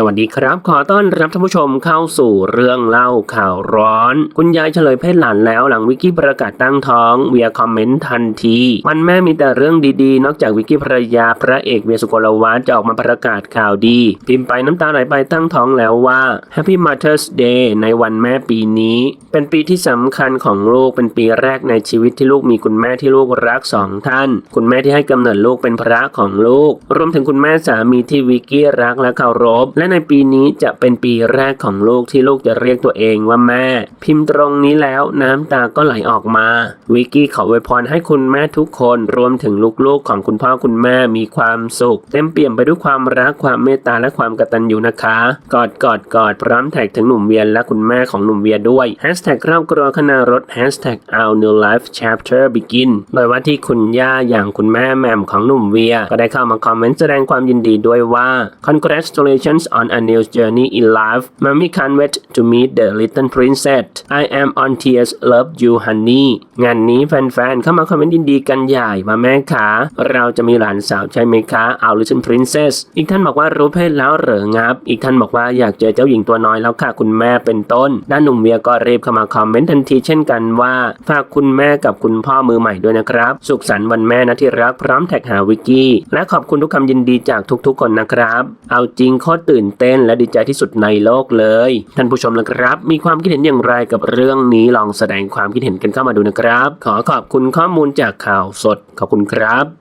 สวัสดีครับ ขอต้อนรับท่านผู้ชมเข้าสู่เรื่องเล่าข่าวร้อน คุณยายเฉลยเพศหลานแล้วหลังวิกกี้ประกาศตั้งท้องเวียคอมเมนต์ทันทีวันแม่มีแต่เรื่องดีๆ นอกจากวิกกี้ภรรยาพระเอกเวียสุโกลวัฒน์จะออกมาประกาศข่าวดี พิมพ์ไปน้ำตาไหลไปตั้งท้องแล้วว่า Happy Mother's Day ในวันแม่ปีนี้ เป็นปีที่สำคัญของลูกเป็นปีแรกในชีวิตที่ลูกมีคุณแม่ที่ลูกรักสองท่าน คุณแม่ที่ให้กำเนิดลูกเป็นพระของลูก รวมถึงคุณแม่สามีที่วิกกี้รักและเคารพและในปีนี้จะเป็นปีแรกของลูกที่ลูกจะเรียกตัวเองว่าแม่ พิมพ์ตรงนี้แล้วน้ำตาก็ไหลออกมา วิกกี้ขออวยพรให้คุณแม่ทุกคนรวมถึงลูกๆของคุณพ่อคุณแม่มีความสุข เต็มเปี่ยมไปด้วยความรักความเมตตาและความกตัญญูนะคะ กอดกอดกอดพร้อมแท็กถึงหนุ่มเวียนและคุณแม่ของหนุ่มเวียด้วยแฮชแท็กครอบครัวคณารถแฮชแท็ก our new life chapter begin โดยว่าที่คุณย่าอย่างคุณแม่แหม่มของหนุ่มเวีย ก็ได้เข้ามาคอมเมนต์แสดงความยินดีด้วยว่า congratulations on a new journey in life mommy can't wait to meet the little princess I am on tears love you honey งานนี้แฟนๆ เข้ามาคอมเมนต์ยินดีกันใหญ่ว่าแม่ขาเราจะมีหลานสาวใช่ไหมคะ เอา little princess อีกท่านบอกว่ารู้เพศแล้วเหรองับ อีกท่านบอกว่าอยากเจอเจ้าหญิงตัวน้อยแล้วค่ะคุณแม่เป็นต้น ด้านหนุ่มเวียก็รีบเข้ามาคอมเมนต์ทันทีเช่นกันว่า ฝากคุณแม่กับคุณพ่อมือใหม่ด้วยนะครับ สุขสันต์วันแม่นะที่รักพร้อมแท็กหาวิกกี้และขอบคุณทุกคำยินดีจากทุกๆคนนะครับ เอาจริงโคตรตื่นตื่นเต้นและดีใจที่สุดในโลกเลย ท่านผู้ชมนะครับ มีความคิดเห็นอย่างไรกับเรื่องนี้ลองแสดงความคิดเห็นกันเข้ามาดูนะครับ ขอขอบคุณข้อมูลจากข่าวสด ขอบคุณครับ